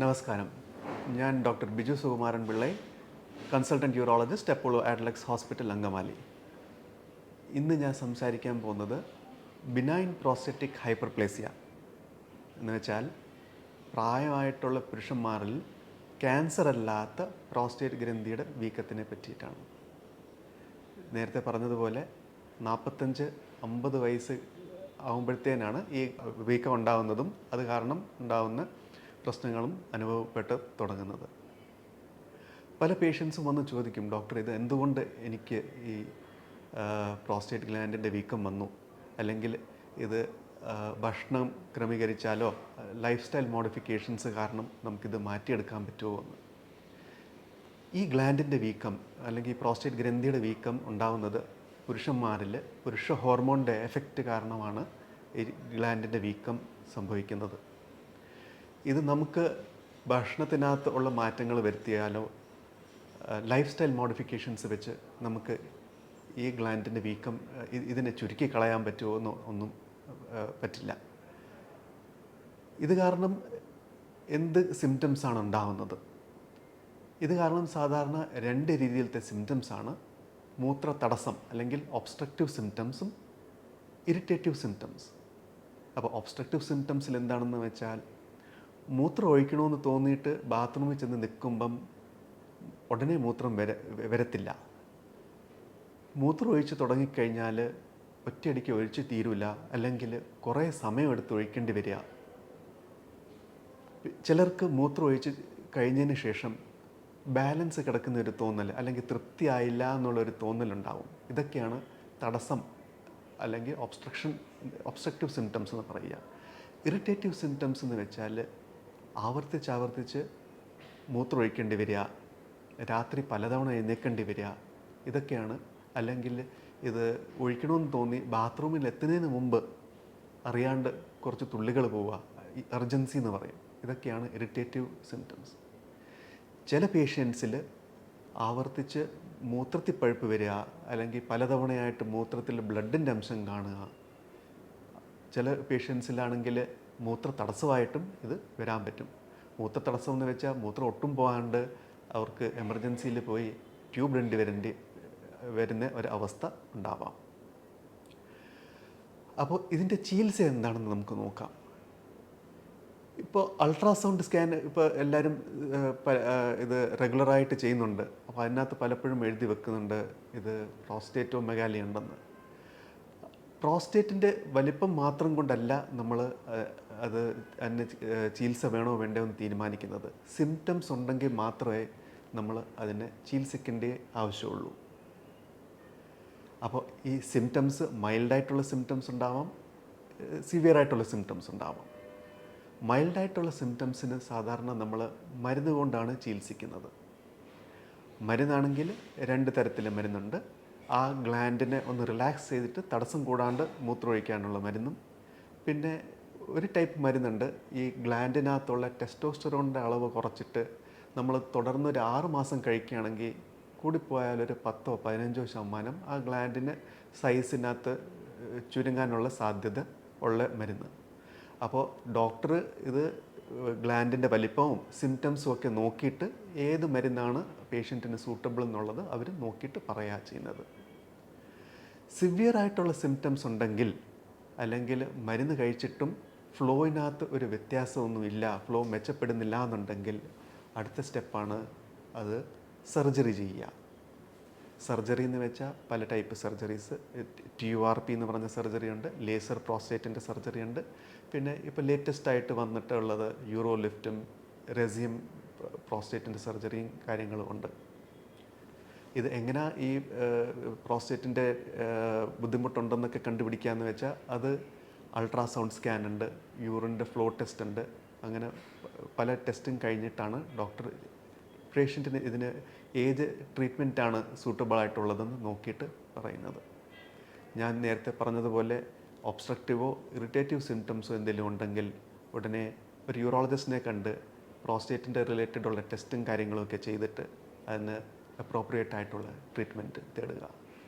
നമസ്കാരം. ഞാൻ doctor Biju Sukumaran Pillai consultant urologist Apollo Adlux hospital Angamaly. ഇന്ന് ഞാൻ സംസാരിക്കാൻ പോകുന്നത് ബിനൈൻ പ്രോസ്റ്ററ്റിക് ഹൈപ്പർപ്ലേസിയ എന്ന് വെച്ചാൽ പ്രായമായിട്ടുള്ള പുരുഷന്മാരിൽ ക്യാൻസർ അല്ലാത്ത പ്രോസ്റ്റേറ്റ് ഗ്രന്ഥിയുടെ വീക്കത്തിനെ പറ്റിയിട്ടാണ്. നേരത്തെ പറഞ്ഞതുപോലെ നാൽപ്പത്തഞ്ച് അമ്പത് വയസ്സ് ആകുമ്പോഴത്തേനാണ് ഈ വീക്കം ഉണ്ടാകുന്നതും അത് കാരണം ഉണ്ടാകുന്ന പ്രശ്നങ്ങളും അനുഭവപ്പെട്ട് തുടങ്ങുന്നത്. പല പേഷ്യൻസും വന്ന് ചോദിക്കും ഡോക്ടർ ഇത് എന്തുകൊണ്ട് എനിക്ക് ഈ പ്രോസ്റ്റേറ്റ് ഗ്ലാൻഡിന്റെ വീക്കം വന്നു? അല്ലെങ്കിൽ ഇത് ഭക്ഷണം ക്രമീകരിച്ചാലോ ലൈഫ് സ്റ്റൈൽ മോഡിഫിക്കേഷൻസ് കാരണം നമുക്കിത് മാറ്റിയെടുക്കാൻ പറ്റുമോ എന്ന്? ഈ ഗ്ലാൻഡിന്റെ വീക്കം അല്ലെങ്കിൽ പ്രോസ്റ്റേറ്റ് ഗ്രന്ഥിയുടെ വീക്കം ഉണ്ടാകുന്നത് പുരുഷന്മാരിൽ പുരുഷ ഹോർമോണിന്റെ എഫക്റ്റ് കാരണമാണ് ഈ ഗ്ലാൻഡിന്റെ വീക്കം സംഭവിക്കുന്നത്. ഇത് നമുക്ക് ഭക്ഷണത്തിനകത്ത് ഉള്ള മാറ്റങ്ങൾ വരുത്തിയാലോ ലൈഫ് സ്റ്റൈൽ മോഡിഫിക്കേഷൻസ് വെച്ച് നമുക്ക് ഈ ഗ്ലാൻഡിന്റെ വീക്കം ഇതിനെ ചുരുക്കി കളയാൻ പറ്റുമോ എന്നോ ഒന്നും പറ്റില്ല. ഇത് കാരണം എന്ത് സിംറ്റംസ് ആണ് ഉണ്ടാവുന്നത്? ഇത് കാരണം സാധാരണ രണ്ട് രീതിയിലത്തെ സിംറ്റംസ് ആണ്. മൂത്ര തടസ്സം അല്ലെങ്കിൽ ഒബ്സ്ട്രക്റ്റീവ് സിംറ്റംസും ഇറിറ്റേറ്റീവ് സിംറ്റംസ് അപ്പോൾ ഒബ്സ്ട്രക്റ്റീവ് സിംറ്റംസിൽ എന്താണെന്ന് വെച്ചാൽ മൂത്രം ഒഴിക്കണമെന്ന് തോന്നിയിട്ട് ബാത്റൂമിൽ ചെന്ന് നിൽക്കുമ്പം ഉടനെ മൂത്രം വര വരത്തില്ല. മൂത്രം ഒഴിച്ച് തുടങ്ങിക്കഴിഞ്ഞാൽ ഒറ്റയടിക്ക് ഒഴിച്ച് തീരില്ല അല്ലെങ്കിൽ കുറേ സമയമെടുത്ത് ഒഴിക്കേണ്ടി വരിക. ചിലർക്ക് മൂത്രം ഒഴിച്ച് കഴിഞ്ഞതിന് ശേഷം ബാലൻസ് കിടക്കുന്ന ഒരു തോന്നൽ അല്ലെങ്കിൽ തൃപ്തിയായില്ല എന്നുള്ളൊരു തോന്നലുണ്ടാവും. ഇതൊക്കെയാണ് തടസ്സം അല്ലെങ്കിൽ ഒബ്സ്ട്രക്ഷൻ ഒബ്സ്ട്രക്റ്റീവ് സിംറ്റംസ് എന്ന് പറയുക. ഇറിറ്റേറ്റീവ് സിംറ്റംസ് എന്ന് വെച്ചാൽ ആവർത്തിച്ച് ആവർത്തിച്ച് മൂത്രം ഒഴിക്കേണ്ടി വരിക രാത്രി പലതവണ എഴുന്നേക്കേണ്ടി വരിക ഇതൊക്കെയാണ്. അല്ലെങ്കിൽ ഇത് ഒഴിക്കണമെന്ന് തോന്നി ബാത്റൂമിൽ എത്തുന്നതിന് മുമ്പ് അറിയാണ്ട് കുറച്ച് തുള്ളികൾ പോവുക എർജൻസി എന്ന് പറയും. ഇതൊക്കെയാണ് ഇറിറ്റേറ്റീവ് സിംറ്റംസ് ചില പേഷ്യൻസിൽ ആവർത്തിച്ച് മൂത്രത്തിൽ പഴുപ്പ് വരിക അല്ലെങ്കിൽ പലതവണയായിട്ട് മൂത്രത്തിൽ ബ്ലഡിന്റെ അംശം കാണുക ചില പേഷ്യൻസിലാണെങ്കിൽ മൂത്ര തടസ്സമായിട്ടും ഇത് വരാൻ പറ്റും. മൂത്ര തടസ്സം എന്ന് വെച്ചാൽ മൂത്രം ഒട്ടും പോകാണ്ട് അവർക്ക് എമർജൻസിയിൽ പോയി ട്യൂബ് ഇടേണ്ടി വരേണ്ടി വരുന്ന ഒരു അവസ്ഥ ഉണ്ടാവാം. അപ്പോൾ ഇതിന്റെ ചികിത്സ എന്താണെന്ന് നമുക്ക് നോക്കാം. ഇപ്പോൾ അൾട്രാസൗണ്ട് സ്കാൻ ഇപ്പോൾ എല്ലാവരും ഇത് റെഗുലറായിട്ട് ചെയ്യുന്നുണ്ട്. അപ്പോൾ അതിനകത്ത് പലപ്പോഴും എഴുതി വെക്കുന്നുണ്ട് ഇത് പ്രോസ്റ്റേറ്റോ മെഗാലി ഉണ്ടെന്ന്. പ്രോസ്റ്റേറ്റിന്റെ വലിപ്പം മാത്രം കൊണ്ടല്ല നമ്മൾ അത് അതിന് ചികിത്സ വേണോ വേണ്ടോ എന്ന് തീരുമാനിക്കുന്നത്. സിംറ്റംസ് ഉണ്ടെങ്കിൽ മാത്രമേ നമ്മൾ അതിനെ ചികിത്സിക്കേണ്ടേ ആവശ്യമുള്ളൂ. അപ്പോൾ ഈ സിംറ്റംസ് മൈൽഡായിട്ടുള്ള സിംറ്റംസ് ഉണ്ടാവാം സിവിയർ ആയിട്ടുള്ള സിംറ്റംസ് ഉണ്ടാവാം. മൈൽഡായിട്ടുള്ള സിംറ്റംസിന് സാധാരണ നമ്മൾ മരുന്ന് കൊണ്ടാണ് ചികിത്സിക്കുന്നത്. മരുന്നാണെങ്കിൽ രണ്ട് തരത്തിലെ മരുന്നുണ്ട്. ആ ഗ്ലാൻഡിനെ ഒന്ന് റിലാക്സ് ചെയ്തിട്ട് തടസ്സം കൂടാണ്ട് മൂത്രമൊഴിക്കാനുള്ള മരുന്നും. പിന്നെ ഒരു ടൈപ്പ് മരുന്നുണ്ട്. ഈ ഗ്ലാൻഡിനകത്തുള്ള ടെസ്റ്റോസ്റ്ററോണിന്റെ അളവ് കുറച്ചിട്ട് നമ്മൾ തുടർന്ന് ഒരു ആറ് മാസം കഴിക്കുകയാണെങ്കിൽ കൂടിപ്പോയാൽ ഒരു പത്തോ പതിനഞ്ചോ ശതമാനം ആ ഗ്ലാൻഡിന് സൈസിനകത്ത് ചുരുങ്ങാനുള്ള സാധ്യത ഉള്ള മരുന്ന്. അപ്പോൾ ഡോക്ടർ ഇത് ഗ്ലാൻഡിന്റെ വലിപ്പവും സിംറ്റംസും ഒക്കെ നോക്കിയിട്ട് ഏത് മരുന്നാണ് പേഷ്യന്റിന് സൂട്ടബിൾ എന്നുള്ളത് അവർ നോക്കിയിട്ട് പറയുക ചെയ്യുന്നത്. സിവിയർ ആയിട്ടുള്ള സിംറ്റംസ് ഉണ്ടെങ്കിൽ അല്ലെങ്കിൽ മരുന്ന് കഴിച്ചിട്ടും ഫ്ലോയിനകത്ത് ഒരു വ്യത്യാസമൊന്നുമില്ല ഫ്ലോ മെച്ചപ്പെടുന്നില്ല എന്നുണ്ടെങ്കിൽ അടുത്ത സ്റ്റെപ്പാണ് അത് സർജറി ചെയ്യുക. സർജറി എന്ന് വെച്ചാൽ പല type surgeries T U R P എന്ന് പറഞ്ഞ സർജറി ഉണ്ട് ലേസർ പ്രോസ്റ്റേറ്റിന്റെ സർജറി ഉണ്ട് പിന്നെ ഇപ്പോൾ ലേറ്റസ്റ്റ് ആയിട്ട് വന്നിട്ടുള്ളത് യൂറോ ലിഫ്റ്റും റെസിയം പ്രോസ്റ്റേറ്റിന്റെ സർജറിയും കാര്യങ്ങളും ഉണ്ട്. ഇത് എങ്ങനെ ഈ പ്രോസ്റ്റേറ്റിന്റെ ബുദ്ധിമുട്ടുണ്ടെന്നൊക്കെ കണ്ടുപിടിക്കാമെന്ന് വെച്ചാൽ അത് അൾട്രാസൗണ്ട് സ്കാൻ ഉണ്ട് യൂറിന്റെ ഫ്ലോ ടെസ്റ്റ് ഉണ്ട് അങ്ങനെ പല ടെസ്റ്റും കഴിഞ്ഞിട്ടാണ് ഡോക്ടർ പേഷ്യന്റിന് ഇതിന് ഏത് ട്രീറ്റ്മെന്റാണ് സൂട്ടബിൾ ആയിട്ടുള്ളതെന്ന് നോക്കിയിട്ട് പറയുന്നത്. ഞാൻ നേരത്തെ പറഞ്ഞതുപോലെ ഒബ്സ്ട്രക്റ്റീവോ ഇറിറ്റേറ്റീവ് സിംറ്റംസോ എന്തെങ്കിലും ഉണ്ടെങ്കിൽ ഉടനെ ഒരു യൂറോളജിസ്റ്റിനെ കണ്ട് പ്രോസ്റ്റേറ്റിന്റെ റിലേറ്റഡുള്ള ടെസ്റ്റും കാര്യങ്ങളും ഒക്കെ ചെയ്തിട്ട് അതിന് അപ്രോപ്രിയേറ്റ് ആയിട്ടുള്ള ട്രീറ്റ്മെന്റ് തേടുക.